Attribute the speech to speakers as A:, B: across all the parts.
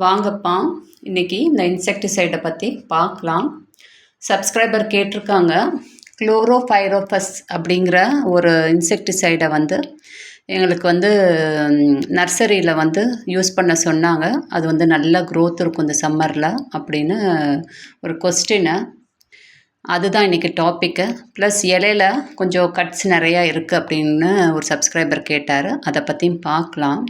A: வாங்கப்பா. இன்னைக்கு இந்த இன்செக்டிசைடை பற்றி பார்க்கலாம். சப்ஸ்கிரைபர் கேட்டிருக்காங்க. குளோரோஃபைரோஃபஸ் அப்படிங்கிற ஒரு இன்செக்டிசைடை வந்து எங்களுக்கு வந்து நர்சரியில் வந்து யூஸ் பண்ண சொன்னாங்க. அது வந்து நல்ல க்ரோத் இருக்கும் இந்த சம்மரில் அப்படின்னு ஒரு கொஸ்டினை அதுதான் இன்றைக்கி டாப்பிக்கு ப்ளஸ் இலையில கொஞ்சம் கட்ஸ் நிறையா இருக்குது அப்படின்னு ஒரு சப்ஸ்கிரைபர் கேட்டார். அதை பற்றியும் பார்க்கலாம்.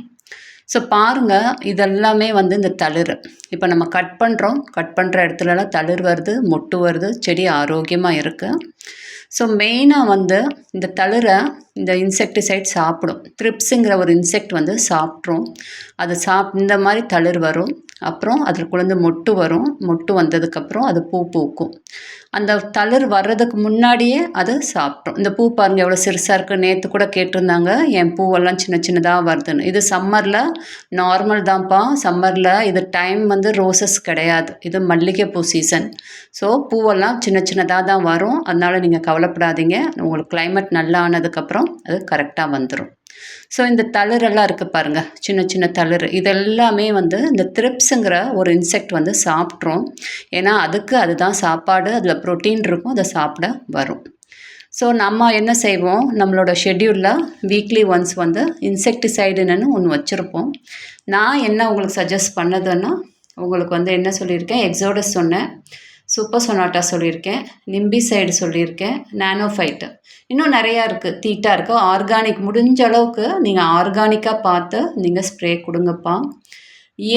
A: ஸோ பாருங்கள் இதெல்லாமே வந்து இந்த தளிர். இப்போ நம்ம கட் பண்ணுறோம் கட் பண்ணுற இடத்துலலாம் தளிர் வருது மொட்டு வருது செடி ஆரோக்கியமாக இருக்குது ஸோ மெயினாக வந்து இந்த தளிரை இந்த இன்செக்டிசைட் சாப்பிடும். த்ரிப்ஸுங்கிற ஒரு இன்செக்ட் வந்து சாப்பிட்ரும். அது சாப் இந்த மாதிரி தளிர் வரும். அப்புறம் அதற்குள்ளேருந்து மொட்டு வரும். மொட்டு வந்ததுக்கப்புறம் அது பூ பூக்கும். அந்த தளிர் வர்றதுக்கு முன்னாடியே அது சாப்பிட்ரும் இந்த பூ பாருங்கள் எவ்வளோ சிறுசாக இருக்குது நேற்று கூட கேட்டிருந்தாங்க என் பூவெல்லாம் சின்ன சின்னதாக வருதுன்னு. இது சம்மரில் நார்மல் தான்ப்பா. சம்மரில் இது டைம் வந்து ரோசஸ் கிடையாது. இது மல்லிகைப்பூ சீசன் ஸோ பூவெல்லாம் சின்ன சின்னதாக தான் வரும். அதனால் நீங்கள் கவலைப்படாதீங்க. உங்களுக்கு கிளைமேட் நல்லா ஆனதுக்கப்புறம் அது கரெக்டாக வந்துடும் ஸோ இந்த தளரெல்லாம் இருக்குது பாருங்கள் சின்ன சின்ன தளிர். இதெல்லாமே வந்து இந்த த்ரிப்ஸுங்கிற ஒரு இன்செக்ட் வந்து சாப்பிட்ரும். ஏன்னா அதுக்கு அதுதான் சாப்பாடு அதில் ப்ரோட்டீன் இருக்கும் அதை சாப்பிட வரும். ஸோ நம்ம என்ன செய்வோம்? நம்மளோட ஷெட்யூலில் வீக்லி ஒன்ஸ் வந்து இன்செக்டிசைடுன்னு ஒன்று வச்சுருப்போம். நான் என்ன உங்களுக்கு சஜஸ்ட் பண்ணதுன்னா உங்களுக்கு வந்து என்ன சொல்லியிருக்கேன்? எக்ஸோடஸ் சொன்னேன். சூப்பர் சொனாட்டா சொல்லியிருக்கேன் நிம்பிசைடு சொல்லியிருக்கேன் நானோஃபைட்டு. இன்னும் நிறையா இருக்குது தீட்டாக இருக்குது ஆர்கானிக் முடிஞ்ச அளவுக்கு நீங்கள் ஆர்கானிக்காக பார்த்து நீங்கள் ஸ்ப்ரே கொடுங்கப்பா.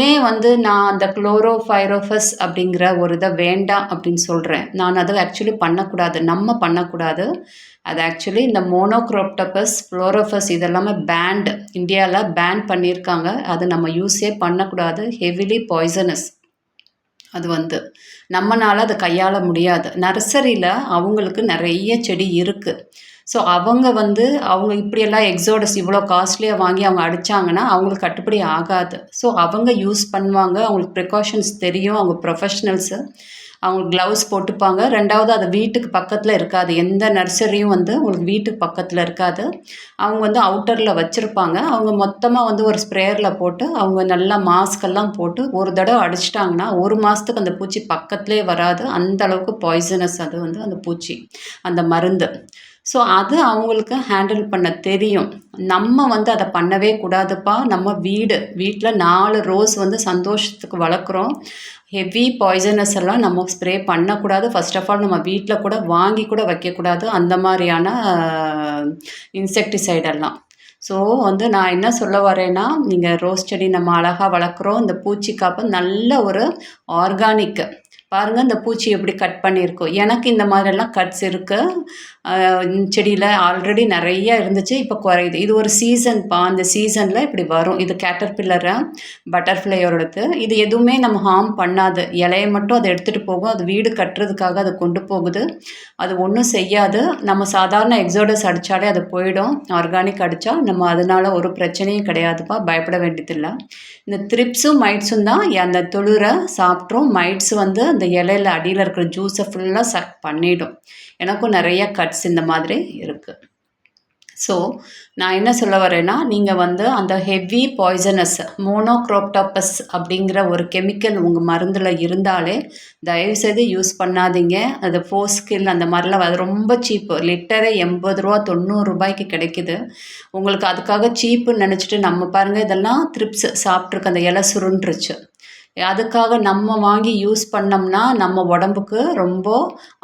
A: ஏன் வந்து நான் அந்த குளோரோஃபைரோஃபஸ் அப்படிங்கிற ஒரு இதை வேண்டாம் அப்படின்னு சொல்கிறேன் நான் அதை ஆக்சுவலி பண்ணக்கூடாது நம்ம பண்ணக்கூடாது. அது ஆக்சுவலி இந்த மோனோக்ரோப்டபஸ் ஃப்ளோரோஃபஸ் இதெல்லாமே பேண்ட் இந்தியாவில் பேன் பண்ணியிருக்காங்க. அது நம்ம யூஸே பண்ணக்கூடாது. ஹெவிலி பாய்சனஸ் அது வந்து. நம்மளால் அதை கையாள முடியாது. நர்சரியில் அவங்களுக்கு நிறைய செடி இருக்குது ஸோ அவங்க வந்து அவங்க இப்படியெல்லாம் எக்ஸோடஸ் இவ்வளோ காஸ்ட்லியாக வாங்கி அவங்க அடித்தாங்கன்னா அவங்களுக்கு கட்டுப்படி ஆகாது. ஸோ அவங்க யூஸ் பண்ணுவாங்க. அவங்களுக்கு ப்ரிகாஷன்ஸ் தெரியும். அவங்க ப்ரொஃபஷ்னல்ஸு அவங்களுக்கு க்ளவுஸ் போட்டுப்பாங்க. ரெண்டாவது அது வீட்டுக்கு பக்கத்தில் இருக்காது. எந்த நர்சரியும் வந்து உங்களுக்கு வீட்டுக்கு பக்கத்தில் இருக்காது. அவங்க வந்து அவுட்டரில் வச்சுருப்பாங்க. அவங்க மொத்தமாக வந்து ஒரு ஸ்ப்ரேயரில் போட்டு அவங்க நல்லா மாஸ்கெல்லாம் போட்டு ஒரு தடவை அடிச்சிட்டாங்கன்னா ஒரு மாதத்துக்கு அந்த பூச்சி பக்கத்துலேயே வராது. அந்த அளவுக்கு பாய்சனஸ் அது வந்து அந்த பூச்சி. அந்த மருந்து. ஸோ அது அவங்களுக்கு ஹேண்டில் பண்ண தெரியும். நம்ம வந்து அதை பண்ணவே கூடாதுப்பா. நம்ம வீடு வீட்டில் நாலு ரோஸ் வந்து சந்தோஷத்துக்கு வளர்க்குறோம். ஹெவி பாய்சனஸ் எல்லாம் நம்ம ஸ்ப்ரே பண்ணக்கூடாது. ஃபர்ஸ்ட் ஆஃப் ஆல் நம்ம வீட்டில் கூட வாங்கி கூட வைக்கக்கூடாது. அந்த மாதிரியான இன்செக்டிசைடெல்லாம் ஸோ வந்து நான் என்ன சொல்ல வரேன்னா நீங்கள் ரோஸ் செடி நம்ம அழகாக வளர்க்குறோம். இந்த பூச்சி காப்பு நல்ல ஒரு ஆர்கானிக் பாருங்கள் இந்த பூச்சி எப்படி கட் பண்ணியிருக்கோம் எனக்கு இந்த மாதிரிலாம் கட்ஸ் இருக்குது செடியில் ஆல்ரெடி நிறைய இருந்துச்சு இப்போ குறையுது. இது ஒரு சீசன்ப்பா அந்த சீசனில் இப்படி வரும். இது கேட்டர்பில்லரை பட்டர்ஃப்ளையோடது இது எதுவுமே நம்ம ஹார்ம் பண்ணாது. இலையை மட்டும் அதை எடுத்துகிட்டு போகும். அது வீடு கட்டுறதுக்காக அதை கொண்டு போகுது. அது ஒன்றும் செய்யாது. நம்ம சாதாரண எக்ஸோடஸ் அடித்தாலே அது போயிடும். ஆர்கானிக் அடித்தா நம்ம அதனால் ஒரு பிரச்சனையும் கிடையாதுப்பா. பயப்பட வேண்டியதில்லை. இந்த த்ரிப்ஸும் மைட்ஸும் தான். அந்த துளிரை சாப்பிட்ரும். மைட்ஸ் வந்து அந்த இலையில அடியில் இருக்கிற ஜூஸை ஃபுல்லாக சக் பண்ணிடும். எனக்கும் நிறைய கட்ஸ் இந்த மாதிரி இருக்குது ஸோ நான் என்ன சொல்ல வரேன்னா நீங்கள் வந்து அந்த ஹெவி பாய்சனஸ் மோனோக்ரோப்டாப்பஸ் அப்படிங்கிற ஒரு கெமிக்கல் உங்கள் மருந்தில் இருந்தாலே தயவுசெய்து யூஸ் பண்ணாதீங்க. அது ஃபோஸ்கில் அந்த மாதிரிலாம் அது ரொம்ப சீப்பு லிட்டரே எண்பது ரூபா தொண்ணூறு ரூபாய்க்கு கிடைக்குது. உங்களுக்கு அதுக்காக சீப்புன்னு நினச்சிட்டு நம்ம பாருங்கள் இதெல்லாம் த்ரிப்ஸ் சாப்பிட்ருக்கு அந்த இலை சுருண்டுருச்சு. அதுக்காக நம்ம வாங்கி யூஸ் பண்ணோம்னா நம்ம உடம்புக்கு ரொம்ப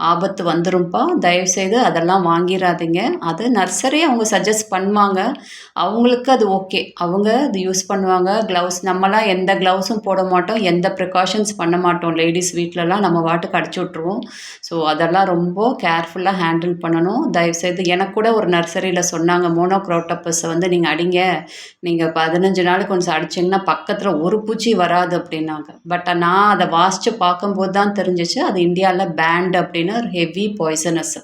A: ஆபத்து வந்துரும்ப்பா தயவுசெய்து அதெல்லாம் வாங்கிடாதீங்க அது நர்சரி அவங்க சஜஸ்ட் பண்ணுவாங்க. அவங்களுக்கு அது ஓகே அவங்க அது யூஸ் பண்ணுவாங்க. க்ளவுஸ் நம்மலாம் எந்த க்ளவுஸும் போட மாட்டோம். எந்த ப்ரிகாஷன்ஸ் பண்ண மாட்டோம். லேடிஸ் வீட்டிலலாம் நம்ம வாட்டுக்கு அடிச்சு விட்ருவோம் ஸோ அதெல்லாம் ரொம்ப கேர்ஃபுல்லாக ஹேண்டில் பண்ணணும். தயவுசெய்து எனக்கு கூட ஒரு நர்சரியில் சொன்னாங்க மோனோக்ரோட்டப்பஸை வந்து நீங்கள் அடிங்க. நீங்கள் பதினஞ்சு நாளுக்கு கொஞ்சம் அடிச்சிங்கன்னா பக்கத்தில் ஒரு பூச்சி வராது அப்படின்னாங்க. பட் நான் அதை வாசித்து பார்க்கும்போது தான் தெரிஞ்சிச்சு அது இந்தியாவில் பேண்ட் அப்படின்னு ஒரு ஹெவி பாய்சனஸ்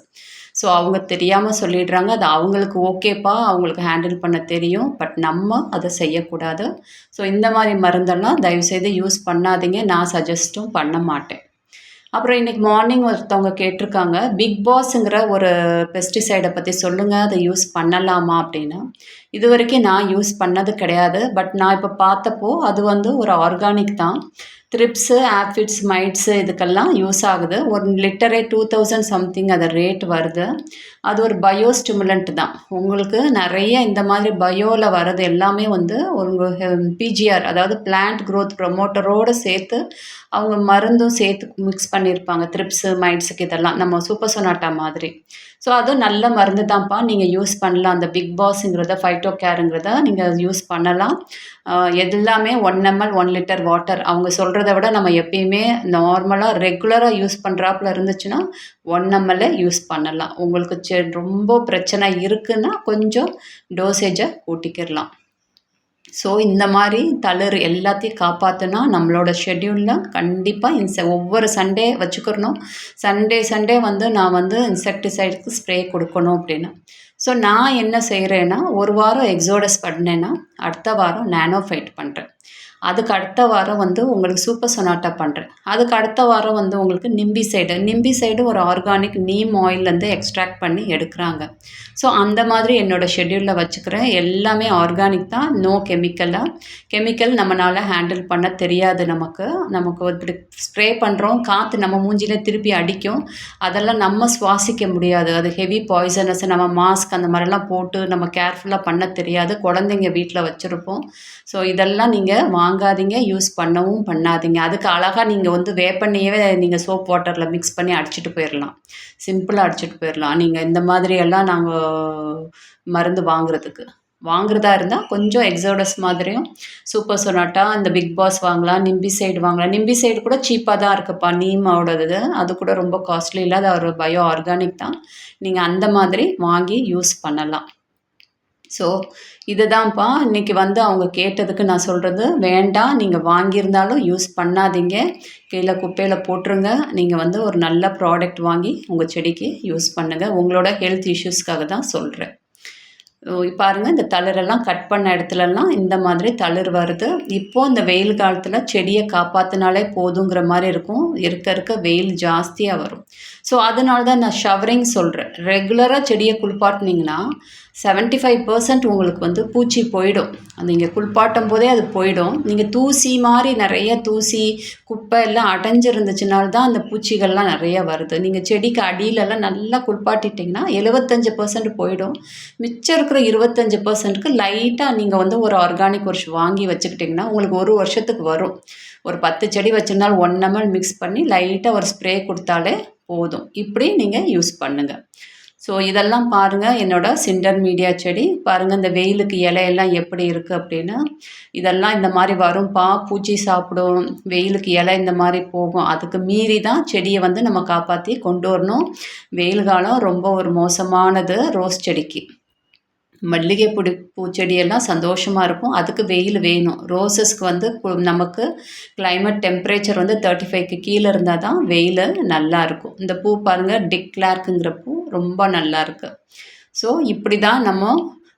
A: ஸோ அவங்க தெரியாமல் சொல்லிடுறாங்க அது அவங்களுக்கு ஓகேப்பா அவங்களுக்கு ஹேண்டில் பண்ண தெரியும் பட் நம்ம அதை செய்யக்கூடாது. ஸோ இந்த மாதிரி மருந்தெல்லாம் தயவுசெய்து யூஸ் பண்ணாதீங்க நான் சஜஸ்ட்டும் பண்ண மாட்டேன். அப்புறம் இன்றைக்கி மார்னிங் ஒருத்தவங்க கேட்டிருக்காங்க பிக் பாஸுங்கிற ஒரு பெஸ்டிசைடை பற்றி சொல்லுங்கள் அதை யூஸ் பண்ணலாமா அப்படின்னா. இது வரைக்கும் நான் யூஸ் பண்ணது கிடையாது. பட் நான் இப்போ பார்த்தப்போ அது வந்து ஒரு ஆர்கானிக் தான். த்ரிப்ஸு ஆஃபிட்ஸ் மைட்ஸு இதுக்கெல்லாம் யூஸ் ஆகுது. ஒரு லிட்டரே டூ தௌசண்ட் சம்திங் அது ரேட் வருது. அது ஒரு பயோ ஸ்டிமுலண்ட் தான். உங்களுக்கு நிறைய இந்த மாதிரி பயோவில் வர்றது எல்லாமே வந்து ஒரு பிஜிஆர் அதாவது பிளான்ட் க்ரோத் ப்ரொமோட்டரோடு சேர்த்து அவங்க மருந்தும் சேர்த்து மிக்ஸ் பண்ணியிருப்பாங்க. த்ரிப்ஸு மைட்ஸுக்கு இதெல்லாம். நம்ம சூப்பர் சொனாட்டா மாதிரி. ஸோ அதுவும் நல்ல மருந்து தான்ப்பா நீங்கள் யூஸ் பண்ணலாம். அந்த பிக் பாஸுங்கிறத ஃபைட்டோ கேருங்கிறத நீங்கள் யூஸ் பண்ணலாம் எல்லாமே one ML one litre water அவங்க சொல்கிறத விட நம்ம எப்பயுமே நார்மலாக ரெகுலராக யூஸ் பண்ணுறாப்புல இருந்துச்சுன்னா ஒன் எம்எல்ல யூஸ் பண்ணலாம். உங்களுக்கு செ ரொம்ப பிரச்சனை இருக்குன்னா கொஞ்சம் டோசேஜை கூட்டிக்கிடலாம். ஸோ இந்த மாதிரி தளர் எல்லாத்தையும் காப்பாற்றினா நம்மளோட ஷெட்யூலில் கண்டிப்பாக இன்செ ஒவ்வொரு சண்டே வச்சுக்கிறணும். சண்டே சண்டே வந்து நான் வந்து இன்செக்டிசைடுக்கு ஸ்ப்ரே கொடுக்கணும் அப்படின்னு. ஸோ நான் என்ன செய்கிறேன்னா ஒரு வாரம் எக்ஸோடஸ் பண்ணேன்னா அடுத்த வாரம் நானோஃபைட் பண்ணுறேன் அதுக்கு அடுத்த வாரம் வந்து உங்களுக்கு சூப்பர் சொனாட்டா பண்ணுறேன் அதுக்கு அடுத்த வாரம் வந்து உங்களுக்கு நிம்பி சைடு. நிம்பி சைடு ஒரு ஆர்கானிக் நீம் ஆயிலேருந்து எக்ஸ்ட்ராக்ட் பண்ணி எடுக்கிறாங்க. ஸோ அந்த மாதிரி என்னோடய ஷெட்யூலில் வச்சுக்கிறேன். எல்லாமே ஆர்கானிக் தான். நோ கெமிக்கலாக கெமிக்கல் நம்மளால் ஹேண்டில் பண்ண தெரியாது நமக்கு. நமக்கு இப்படி ஸ்ப்ரே பண்ணுறோம் காற்று நம்ம மூஞ்சியில் திருப்பி அடிக்கும். அதெல்லாம் நம்ம சுவாசிக்க முடியாது. அது ஹெவி பாய்சனஸ் நம்ம மாஸ்க் அந்த மாதிரிலாம் போட்டு நம்ம கேர்ஃபுல்லாக பண்ண தெரியாது. குழந்தைங்க வீட்டில் வச்சுருப்போம். ஸோ இதெல்லாம் நீங்கள் வாங்காதீங்க யூஸ் பண்ணவும் பண்ணாதீங்க. அதுக்கு அழகாக நீங்கள் வந்து வேப்பண்ணையவே நீங்கள் சோப் வாட்டரில் மிக்ஸ் பண்ணி அடிச்சுட்டு போயிடலாம் சிம்பிளாக அடிச்சுட்டு போயிடலாம் நீங்கள் இந்த மாதிரியெல்லாம் நாங்கள் மருந்து வாங்குறதுக்கு. வாங்குறதா இருந்தால் கொஞ்சம் எக்ஸோடஸ் மாதிரியும் சூப்பர் சொனாட்டா இந்த பிக் பாஸ் வாங்கலாம் நிம்பி சைடு வாங்கலாம். நிம்பி சைடு கூட சீப்பாக தான் இருக்குப்பா. நீமாவோடது அது கூட ரொம்ப காஸ்ட்லி இல்லை அது ஒரு பயோ ஆர்கானிக் தான். நீங்கள் அந்த மாதிரி வாங்கி யூஸ் பண்ணலாம். ஸோ இதுதான்ப்பா. இன்றைக்கி வந்து அவங்க கேட்டதுக்கு நான் சொல்கிறது வேண்டாம் நீங்கள் வாங்கியிருந்தாலும் யூஸ் பண்ணாதீங்க. கீழே குப்பையில் போட்டுருங்க. நீங்கள் வந்து ஒரு நல்ல ப்ராடக்ட் வாங்கி உங்கள் செடிக்கு யூஸ் பண்ணுங்கள் உங்களோட ஹெல்த் இஷ்யூஸ்க்காக தான் சொல்கிறேன் பாருங்கள் இந்த தளிரெல்லாம் கட் பண்ண இடத்துலலாம் இந்த மாதிரி தளிர் வருது. இப்போது இந்த வெயில் காலத்தில் செடியை காப்பாற்றினாலே போதுங்கிற மாதிரி இருக்கும். இருக்க இருக்க வெயில் ஜாஸ்தியாக வரும். ஸோ அதனால தான் நான் ஷவரிங் சொல்கிறேன் ரெகுலராக செடியை குளிப்பாட்டினீங்கன்னா செவன்ட்டி ஃபைவ் பர்சன்ட் உங்களுக்கு வந்து பூச்சி போயிடும். நீங்கள் குளிப்பாட்டும் போதே அது போயிடும். நீங்கள் தூசி மாதிரி நிறைய தூசி குப்பை எல்லாம் அடைஞ்சிருந்துச்சுனால தான் அந்த பூச்சிகள்லாம் நிறைய வருது. நீங்கள் செடிக்கு அடியிலலாம் நல்லா குளிப்பாட்டிட்டிங்கன்னா எழுபத்தஞ்சு பர்சன்ட் போயிடும். மிச்சம் இருக்கிற இருபத்தஞ்சு பர்சன்ட்டுக்கு லைட்டாக நீங்கள் வந்து ஒரு ஆர்கானிக் ஒரு வாங்கி வச்சுக்கிட்டிங்கன்னா உங்களுக்கு ஒரு வருஷத்துக்கு வரும். ஒரு பத்து செடி வச்சுருந்தாலும் ஒன் எம்எல் மிக்ஸ் பண்ணி லைட்டாக ஒரு ஸ்ப்ரே கொடுத்தாலே போதும். இப்படி நீங்கள் யூஸ் பண்ணுங்கள் ஸோ இதெல்லாம் பாருங்கள் என்னோடய சிண்டர் மீடியா செடி. பாருங்கள் இந்த வெயிலுக்கு இலையெல்லாம் எப்படி இருக்குது அப்படின்னா இதெல்லாம் இந்த மாதிரி வரும்பா பூச்சி சாப்பிடும். வெயிலுக்கு இலை இந்த மாதிரி போகும். அதுக்கு மீறி தான் செடியை வந்து நம்ம காப்பாற்றி கொண்டு வரணும். வெயில் காலம் ரொம்ப ஒரு மோசமானது ரோஸ் செடிக்கு. மல்லிகை பிடி பூச்செடியெல்லாம் சந்தோஷமாக இருக்கும். அதுக்கு வெயில் வேணும். ரோசஸ்க்கு வந்து நமக்கு கிளைமேட் டெம்பரேச்சர் வந்து தேர்ட்டி ஃபைவ்க்கு கீழே இருந்தால் தான் வெயில் நல்லாயிருக்கும் இந்த பூ பாருங்கள் டிக்லார்க்குங்கிற பூ ரொம்ப நல்லாயிருக்கு ஸோ இப்படி தான் நம்ம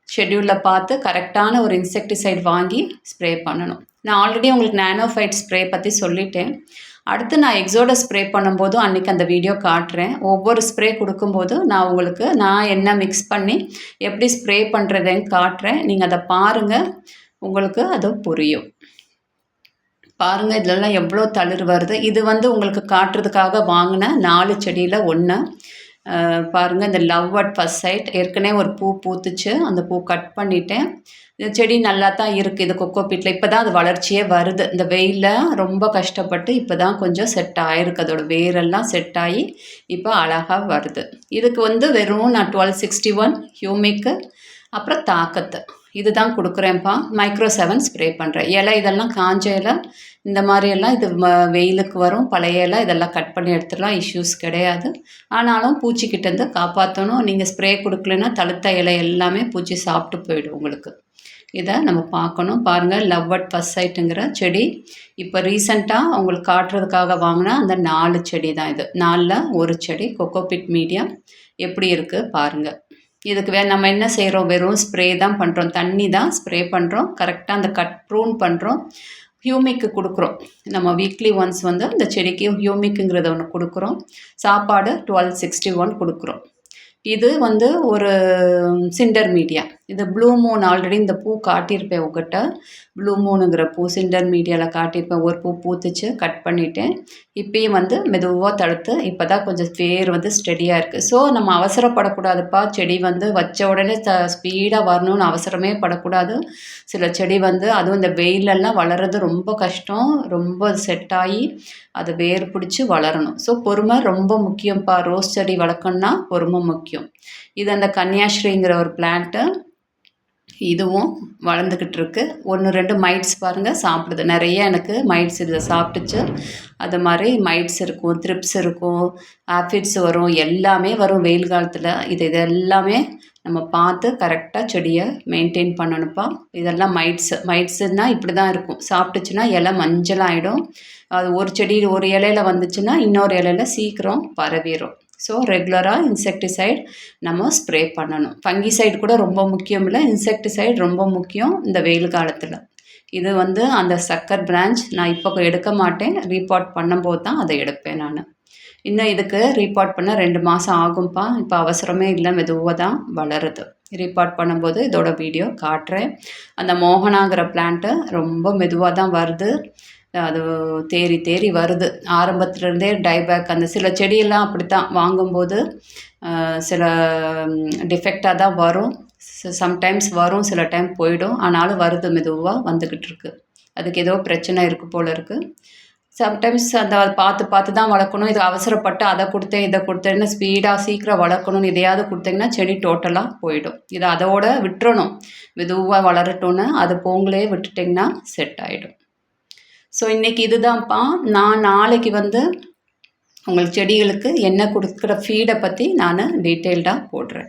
A: ஷெட்யூலில் பார்த்து கரெக்டான ஒரு இன்செக்டிசைட் வாங்கி ஸ்ப்ரே பண்ணணும். நான் ஆல்ரெடி உங்களுக்கு நானோஃபைட் ஸ்ப்ரே பற்றி சொல்லிட்டேன். அடுத்து நான் எக்ஸோட ஸ்ப்ரே பண்ணும்போதும் அன்றைக்கி அந்த வீடியோ காட்டுறேன். ஒவ்வொரு ஸ்ப்ரே கொடுக்கும்போது நான் உங்களுக்கு நான் என்ன மிக்ஸ் பண்ணி எப்படி ஸ்ப்ரே பண்ணுறதுன்னு காட்டுறேன். நீங்கள் அதை பாருங்கள் உங்களுக்கு அது புரியும். பாருங்கள் இதிலெல்லாம் எவ்வளோ தளிர் வருது. இது வந்து உங்களுக்கு காட்டுறதுக்காக வாங்கின நாலு செடியில் ஒன்று பாருங்கள் இந்த லவ் அட் ஃபஸ்ட் சைட் ஏற்கனவே ஒரு பூ பூத்துச்சு. அந்த பூ கட் பண்ணிவிட்டேன் செடி நல்லா தான் இருக்குது இது கொக்கோ பீட்டில் இப்போ தான் அது வளர்ச்சியே வருது. இந்த வெயிலில் ரொம்ப கஷ்டப்பட்டு இப்போ தான் கொஞ்சம் செட் ஆகிருக்கு அதோட வேரெல்லாம் செட் ஆகி இப்போ அழகாக வருது. இதுக்கு வந்து வெறும் நான் டுவெல் சிக்ஸ்டி ஒன் ஹியூமிக்கு அப்புறம் தாக்கத்து. இது தான் கொடுக்குறேன்ப்பா. மைக்ரோ செவன் ஸ்ப்ரே பண்ணுறேன் இலை இதெல்லாம் காஞ்ச இலை இந்த மாதிரியெல்லாம் இது வெயிலுக்கு வரும். பழைய இலை இதெல்லாம் கட் பண்ணி எடுத்துடலாம். இஷ்யூஸ் கிடையாது. ஆனாலும் பூச்சிக்கிட்டேருந்து காப்பாற்றணும் நீங்கள் ஸ்ப்ரே கொடுக்கலன்னா தழுத்த இலை எல்லாமே பூச்சி சாப்பிட்டு போயிடும் உங்களுக்கு. இதை நம்ம பார்க்கணும். பாருங்கள் லவ் அட் ஃபஸ்ட் சைட்டுங்கிற செடி. இப்போ ரீசண்டாக அவங்களுக்கு காட்டுறதுக்காக வாங்கினா அந்த நாலு செடி தான் இது. நாலில் ஒரு செடி கொக்கோபிட் மீடியம் எப்படி இருக்குது பாருங்கள் இதுக்கு வே நம்ம என்ன செய்கிறோம் வெறும் ஸ்ப்ரே தான் பண்ணுறோம் தண்ணி தான் ஸ்ப்ரே பண்ணுறோம் கரெக்டாக அந்த கட் ப்ரூன் பண்ணுறோம் ஹியூமிக்கு கொடுக்குறோம். நம்ம வீக்லி ஒன்ஸ் வந்து இந்த செடிக்கு ஹியூமிக்குங்கிறத ஒன்று கொடுக்குறோம். சாப்பாடு டுவெல் சிக்ஸ்டி ஒன் கொடுக்குறோம். இது வந்து ஒரு சிண்டர் மீடியா இது ப்ளூ மூன் ஆல்ரெடி இந்த பூ காட்டியிருப்பேன் உங்ககிட்ட. ப்ளூ மூனுங்கிற பூ சிண்டர் மீடியாவில் காட்டியிருப்பேன். ஒரு பூ பூத்துச்சு கட் பண்ணிட்டேன். இப்பயும் வந்து மெதுவாக தடுத்து இப்போ தான் கொஞ்சம் வேர் வந்து ஸ்டெடியாக இருக்குது ஸோ நம்ம அவசரப்படக்கூடாதுப்பா. செடி வந்து வச்ச உடனே த ஸ்பீடாக வரணும்னு அவசரமே படக்கூடாது. சில செடி வந்து அதுவும் இந்த வெயிலெல்லாம் வளர்கிறது ரொம்ப கஷ்டம். ரொம்ப செட் ஆகி அது வேர் பிடிச்சி வளரணும். ஸோ பொறுமை ரொம்ப முக்கியம்ப்பா. ரோஸ் செடி வளர்க்கணுன்னா பொறுமை முக்கியம். இது அந்த கன்னியாஸ்ரீங்கிற ஒரு பிளான்ட்டு இதுவும் வளர்ந்துக்கிட்டு இருக்கு ஒன்று ரெண்டு மைட்ஸ் பாருங்கள் சாப்பிடுது. நிறைய எனக்கு மைட்ஸ் இதை சாப்பிட்டுச்சு. அது மாதிரி மைட்ஸ் இருக்கும் த்ரிப்ஸ் இருக்கும் ஆஃபிட்ஸ் வரும் எல்லாமே வரும் வெயில் காலத்தில். இது இது எல்லாமே நம்ம பார்த்து கரெக்டாக செடியை மெயின்டைன் பண்ணணும்ப்பா. இதெல்லாம் மைட்ஸு மைட்ஸுனால் இப்படி தான் இருக்கும். சாப்பிட்டுச்சுன்னா இலை மஞ்சளாகிடும் அது ஒரு செடி ஒரு இலையில வந்துச்சுன்னா இன்னொரு இலையில சீக்கிரம் பரவிடும் ஸோ ரெகுலராக இன்செக்டிசைட் நம்ம ஸ்ப்ரே பண்ணணும். ஃபங்கிசைடு கூட ரொம்ப முக்கியம் இல்லை. இன்செக்டிசைட் ரொம்ப முக்கியம் இந்த வெயில் காலத்தில். இது வந்து அந்த சக்கர் பிரான்ச் நான் இப்போ எடுக்க மாட்டேன். ரீபார்ட் பண்ணும்போது தான் அதை எடுப்பேன் நான். இன்னும் இதுக்கு ரீபார்ட் பண்ண ரெண்டு மாதம் ஆகும்ப்பா. இப்போ அவசரமே இல்லை. மெதுவாக தான் வளருது. ரீபார்ட் பண்ணும்போது இதோட வீடியோ காட்டுறேன். அந்த மோகனாங்கிற பிளான்ட்டு ரொம்ப மெதுவாக தான் வருது. அது தேறி தேறி வருது. ஆரம்பத்துலேருந்தே டைபேக் அந்த சில செடியெல்லாம் அப்படித்தான். வாங்கும்போது சில டிஃபெக்டாக தான் வரும். சம்டைம்ஸ் வரும் சில டைம் போயிடும். ஆனாலும் வருது மெதுவாக வந்துக்கிட்டு இருக்கு. அதுக்கு ஏதோ பிரச்சனை இருக்குது போல் இருக்குது சம்டைம்ஸ் அந்த பார்த்து பார்த்து தான் வளர்க்கணும். இது அவசரப்பட்டு அதை கொடுத்தேன் இதை கொடுத்தேன்னு ஸ்பீடாக சீக்கிரம் வளர்க்கணும்னு இதையாவது கொடுத்தீங்கன்னா செடி டோட்டலாக போயிடும். இதை அதோட விட்டுறணும். மெதுவாக வளரட்டும்னு அது போங்களே விட்டுட்டிங்கன்னா செட் ஆகிடும் ஸோ இன்றைக்கி இதுதான்ப்பா. நான் நாளைக்கு வந்து உங்களுக்கு செடிகளுக்கு என்ன கொடுக்குற ஃபீடை பற்றி நான் டீட்டெயில்டாக போடுறேன்.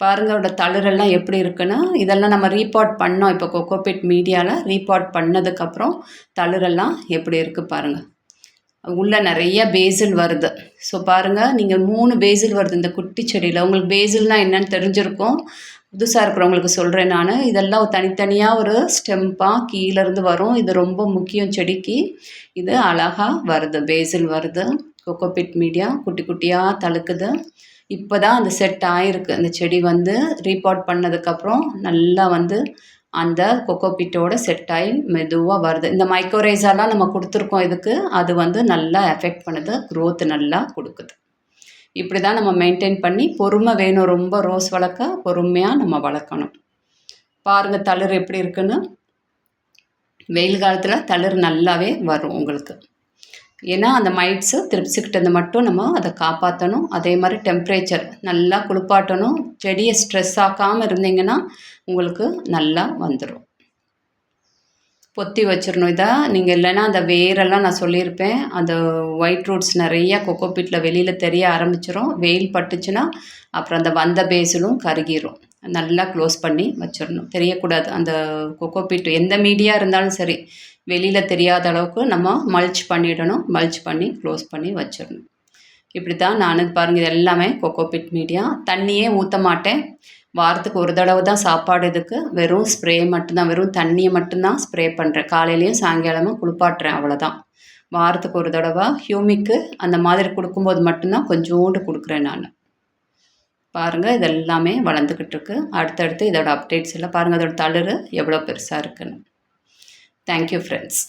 A: பாருங்கள் அதோட தளிரெல்லாம் எப்படி இருக்குன்னா. இதெல்லாம் நம்ம ரீபார்ட் பண்ணோம். இப்போ கொக்கோபிட் மீடியாவில் ரீபார்ட் பண்ணதுக்கப்புறம் தளிரெல்லாம் எப்படி இருக்குது பாருங்கள் உள்ளே நிறைய பேசில் வருது. ஸோ பாருங்கள் நீங்கள் மூணு பேசில் வருது. இந்த குட்டி செடியில். உங்களுக்கு பேசில்னால் என்னென்னு தெரிஞ்சிருக்கும். புதுசாக இருக்கிறவங்களுக்கு சொல்கிறேன் நான். இதெல்லாம் தனித்தனியாக ஒரு ஸ்டெம்பாக கீழேருந்து வரும். இது ரொம்ப முக்கியம் செடிக்கு. இது அழகாக வருது. பேசில் வருது. கொக்கோபிட் மீடியா குட்டி குட்டியாக தழுக்குது. இப்போ தான் அந்த செட் ஆகிருக்கு அந்த செடி வந்து ரீபாட் பண்ணதுக்கப்புறம் நல்லா வந்து அந்த கொக்கோபிட்டோட செட் ஆகி மெதுவாக வருது. இந்த மைக்ரோரைஸாலாம் நம்ம கொடுத்துருக்கோம் இதுக்கு. அது வந்து நல்லா எஃபெக்ட் பண்ணுது. க்ரோத் நல்லா கொடுக்குது. இப்படி தான் நம்ம மெயின்டைன் பண்ணி பொறுமை வேணும். ரொம்ப ரோஸ் வளர்க்க பொறுமையாக நம்ம வளர்க்கணும். பாருங்கள் தளிர் எப்படி இருக்குன்னு? வெயில் காலத்தில் தளிர் நல்லாவே வரும் உங்களுக்கு. ஏன்னா அந்த மைட்ஸு திருப்சிக்கிட்டது மட்டும் நம்ம அதை காப்பாற்றணும் அதே மாதிரி டெம்ப்ரேச்சர் நல்லா குளிப்பாட்டணும். செடியை ஸ்ட்ரெஸ் ஆக்காமல் இருந்தீங்கன்னா உங்களுக்கு நல்லா வந்துடும் பொத்தி வச்சிடணும் இதை நீங்கள் இல்லைன்னா அந்த வேரெல்லாம் நான் சொல்லியிருப்பேன். அந்த ஒயிட் ரூட்ஸ் நிறைய கொக்கோபீட்டில் வெளியில் தெரிய ஆரம்பிச்சிடும் வெயில் பட்டுச்சுன்னா அப்புறம் அந்த வந்த பேஸிலும் கருகிரும். நல்லா க்ளோஸ் பண்ணி வச்சிடணும் தெரியக்கூடாது. அந்த கொக்கோபீட் எந்த மீடியா இருந்தாலும் சரி வெளியில் தெரியாத அளவுக்கு நம்ம மல்ச் பண்ணிடணும். மல்ச் பண்ணி க்ளோஸ் பண்ணி வச்சிடணும் இப்படி தான் நான் பாருங்கள் இது எல்லாமே கொக்கோபிட் மீடியா தண்ணியே ஊற்ற மாட்டேன். வாரத்துக்கு ஒரு தடவை தான் சாப்பாடு இதுக்கு வெறும் ஸ்ப்ரே மட்டும்தான் வெறும் தண்ணியை மட்டும்தான் ஸ்ப்ரே பண்ணுறேன் காலையிலையும் சாயங்காலமும் குளிப்பாட்டுறேன் அவ்வளோதான் வாரத்துக்கு ஒரு தடவை ஹியூமிக்கு அந்த மாதிரி கொடுக்கும்போது மட்டும்தான் கொஞ்சோண்டு கொடுக்குறேன் நான். பாருங்கள் இதெல்லாமே வளர்ந்துக்கிட்டு இருக்கு. அடுத்தடுத்து இதோட அப்டேட்ஸ் எல்லாம் பாருங்கள் அதோட தளிர் எவ்வளோ பெருசாக இருக்குன்னு. Thank you friends